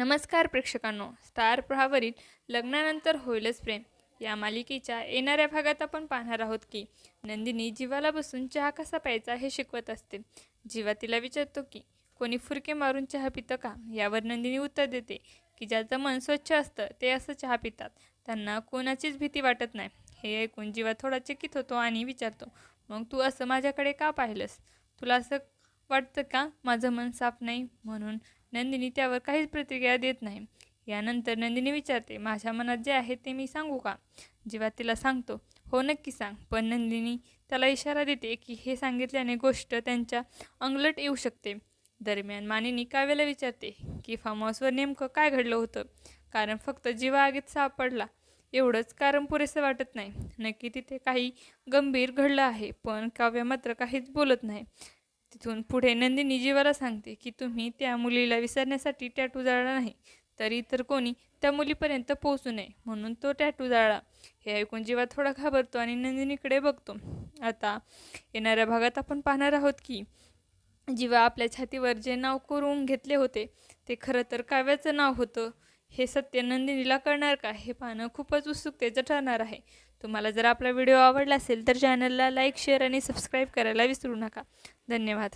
नमस्कार प्रेक्षकांनो. स्टार प्रहावरील लग्नानंतर होईलच प्रेम. या मालिकेच्या येणाऱ्या भागात आपण पाहणार आहोत की नंदिनी जीवाला बसून चहा कसा प्यायचा हे शिकवत असते. जीवा तिला विचारतो की कोणी फुरके मारून चहा पितं का यावर नंदिनी उत्तर देते की ज्याचं मन स्वच्छ असतं ते असं चहा पितात. त्यांना कोणाचीच भीती वाटत नाही. हे ऐकून जीवा थोडा चकित होतो आणि विचारतो मग तू असं माझ्याकडे का पाहिलंस? तुला असं वाटतं का? माझं मन साफ नाही? म्हणून नंदिनी त्यावर काहीच प्रतिक्रिया देत नाही. यानंतर नंदिनी विचारते माझ्या मनात जे आहे ते मी सांगू का? जेव्हा तिला सांगतो हो नक्की सांग. पण नंदिनी त्याला इशारा देते की हे सांगितल्याने गोष्ट त्यांच्या अंगलट येऊ शकते. दरम्यान मानिनी काव्याला विचारते की फार्म हाऊसवर नेमकं काय घडलं होतं? कारण फक्त जीवा आगीत सापडला एवढंच कारण पुरेसं वाटत नाही. नक्की तिथे काही गंभीर घडलं आहे पण काव्य मात्र काहीच बोलत नाही. तिथून पुढे नंदिनी जीवाला सांगते की तुम्ही त्या मुलीला विसरण्यासाठी टॅटू जाळला नाही. तरी तर कोणी त्या मुलीपर्यंत पोहोचू नये म्हणून तो टॅटू जाळला. हे ऐकून जीवा थोडा घाबरतो आणि नंदिनीकडे बघतो. आता येणाऱ्या भागात आपण पाहणार आहोत की जीवा आपल्या छातीवर जे नाव करून घेतले होते ते खरं तर काव्याचं नाव होतं. हे सत्य नंदिनीला कळणार का? हे पाहणं खूपच उत्सुकतेचं ठरणार आहे. तुम्हाला जर आपला व्हिडिओ आवडला असेल तर चॅनलला लाईक शेअर आणि सबस्क्राईब करायला विसरू नका. धन्यवाद.